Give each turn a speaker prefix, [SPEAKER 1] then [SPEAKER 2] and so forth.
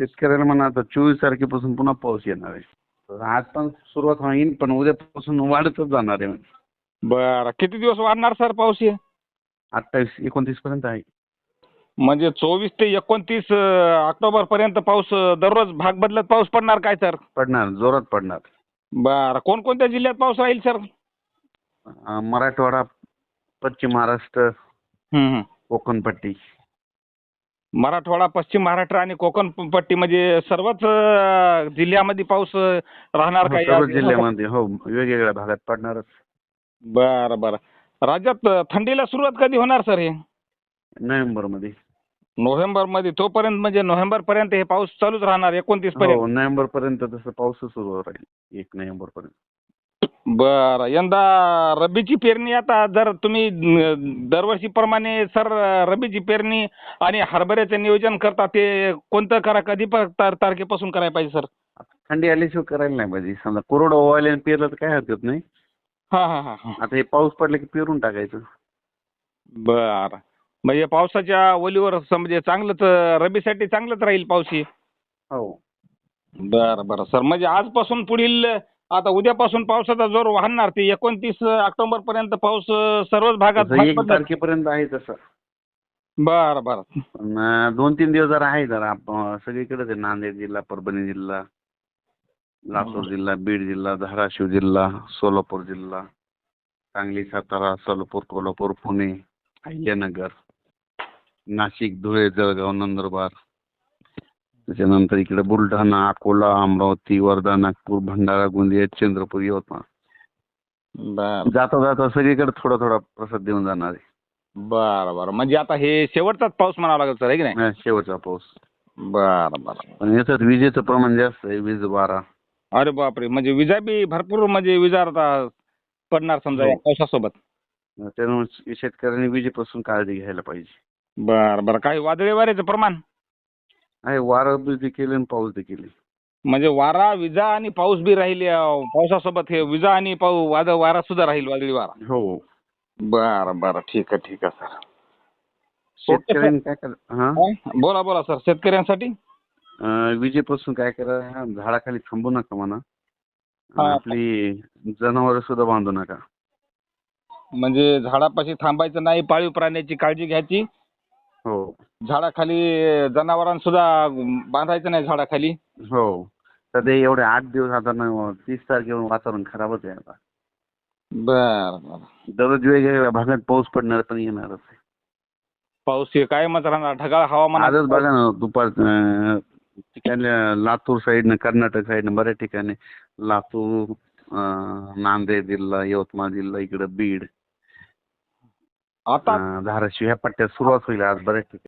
[SPEAKER 1] शेतकऱ्याला म्हणा आता चोवीस तारखेपासून पुन्हा पाऊस येणार आहे. तर आज पण सुरुवात होईल पण उद्यापासून वाढतच जाणार आहे.
[SPEAKER 2] बरं. किती दिवस वाढणार सर पाऊस हे?
[SPEAKER 1] अठ्ठावीस एकोणतीस पर्यंत आहे.
[SPEAKER 2] म्हणजे चोवीस ते एकोणतीस ऑक्टोबर पर्यंत पाऊस दररोज भाग बदलत पाऊस पडणार काय सर?
[SPEAKER 1] पडणार जोरात पडणार.
[SPEAKER 2] बरं. कोणकोणत्या जिल्ह्यात पाऊस राहील सर?
[SPEAKER 1] मराठवाडा पश्चिम महाराष्ट्र कोकणपट्टी.
[SPEAKER 2] मराठवाडा पश्चिम महाराष्ट्र आणि कोकण पट्टी म्हणजे सर्वच जिल्ह्यामध्ये पाऊस राहणार
[SPEAKER 1] हो, सर्व जिल्ह्यामध्ये हो वेगवेगळ्या भागात पडणारच.
[SPEAKER 2] बरं बरं. राज्यात थंडीला सुरुवात कधी होणार सर हे?
[SPEAKER 1] नोव्हेंबरमध्ये.
[SPEAKER 2] नोव्हेंबरमध्ये तोपर्यंत म्हणजे नोव्हेंबर पर्यंत हे पाऊस चालूच राहणार एकोणतीस पर्यंत
[SPEAKER 1] हो नोव्हेंबर पर्यंत तसं पाऊस सुरू राहील एक नोव्हेंबर पर्यंत
[SPEAKER 2] बरं. यंदा रब्बीची पेरणी आता जर तुम्ही दरवर्षीप्रमाणे सर रब्बीची पेरणी आणि हरभऱ्याचं नियोजन करता ते कोणतं करा? कधी प- तार- तारखेपासून करायला पाहिजे सर?
[SPEAKER 1] थंडी आल्याशिवाय करायला नाही पाहिजे. समजा कोरडं ओवायला पेरलं तर काय हरकत नाही.
[SPEAKER 2] हा हा हा हा.
[SPEAKER 1] आता हे पाऊस पडला की पेरून टाकायचं.
[SPEAKER 2] बरं. म्हणजे पावसाच्या ओलीवर म्हणजे चांगलंच रब्बीसाठी चांगलंच राहील पाऊस ही?
[SPEAKER 1] हो.
[SPEAKER 2] बरं बरं. सर म्हणजे आजपासून पुढील आता उद्यापासून पावसाचा जोर वाढणार ते एकोणतीस ऑक्टोबर पर्यंत पाऊस सर्वच भागात
[SPEAKER 1] तसं एक. तारखेपर्यंत आहे तसं.
[SPEAKER 2] बरं बरं.
[SPEAKER 1] दोन तीन दिवस जरा आहे जरा. सगळीकडेच आहे नांदेड जिल्हा परभणी जिल्हा लातूर जिल्हा बीड जिल्हा धाराशिव जिल्हा सोलापूर जिल्हा सांगली सातारा सोलापूर कोल्हापूर पुणे अहिल्यानगर नाशिक धुळे जळगाव नंदुरबार त्याच्यानंतर इकडे बुलढाणा अकोला अमरावती वर्धा नागपूर भंडारा गोंदिया चंद्रपूर यवतमाळ. जाता जाता सगळीकडे थोडा थोडा प्रसाद देऊन जाणार आहे.
[SPEAKER 2] बरं बरं. म्हणजे आता हे शेवटचाच पाऊस म्हणावा लागेल सर की नाही?
[SPEAKER 1] हा, शेवटचा पाऊस.
[SPEAKER 2] बरं बरं.
[SPEAKER 1] पण याच्यात विजेचं प्रमाण जास्त आहे वीज बारा.
[SPEAKER 2] अरे बापरे म्हणजे विजा बी भरपूर म्हणजे विजा आता पडणार समजा
[SPEAKER 1] हो.
[SPEAKER 2] पावसासोबत.
[SPEAKER 1] त्यामुळे शेतकऱ्यांनी विजेपासून काळजी घ्यायला पाहिजे.
[SPEAKER 2] बरं बरं. काही वादळी वाऱ्याचं प्रमाण?
[SPEAKER 1] आहे वारं बी देखील आणि पाऊस देखील. आहे.
[SPEAKER 2] म्हणजे वारा विजा आणि पाऊस बी राहील पावसासोबत हे विजा आणि पाऊ वादळ वारा सुद्धा राहील वादळी वारा.
[SPEAKER 1] हो.
[SPEAKER 2] बरं बरं. ठीक आहे ठीक आहे सर.
[SPEAKER 1] शेतकऱ्यांनी काय करा हा?
[SPEAKER 2] बोला बोला सर. शेतकऱ्यांसाठी?
[SPEAKER 1] अं, विजेपासून काय करा झाडाखाली थांबू नका म्हणा.
[SPEAKER 2] हा.
[SPEAKER 1] आपली जनावर सुद्धा बांधू नका.
[SPEAKER 2] म्हणजे झाडापाशी थांबायचं नाही पाळीव प्राण्याची काळजी घ्यायची.
[SPEAKER 1] हो.
[SPEAKER 2] झाडाखाली जनावरांसुद्धा बांधायचं नाही झाडाखाली.
[SPEAKER 1] हो. सध्या एवढे आठ दिवस आता न- तीस तारखेवर वातावरण खराबच आहे आता.
[SPEAKER 2] बरं बरं.
[SPEAKER 1] दररोज वेगवेगळ्या भागात पाऊस पडणार पण येणारच आहे.
[SPEAKER 2] पाऊस हे कायमच राहणार? ढगाळ हवामान
[SPEAKER 1] आजच बघा ना दुपार अं, ठिकाणी लातूर साईडनं कर्नाटक साईडनं बऱ्याच ठिकाणी लातूर अं, नांदेड जिल्हा यवतमाळ जिल्हा इकडं बीड
[SPEAKER 2] आता?
[SPEAKER 1] धाराशिव ह्या पट्ट्यात सुरुवात होईल आज बऱ्याच ठिकाणी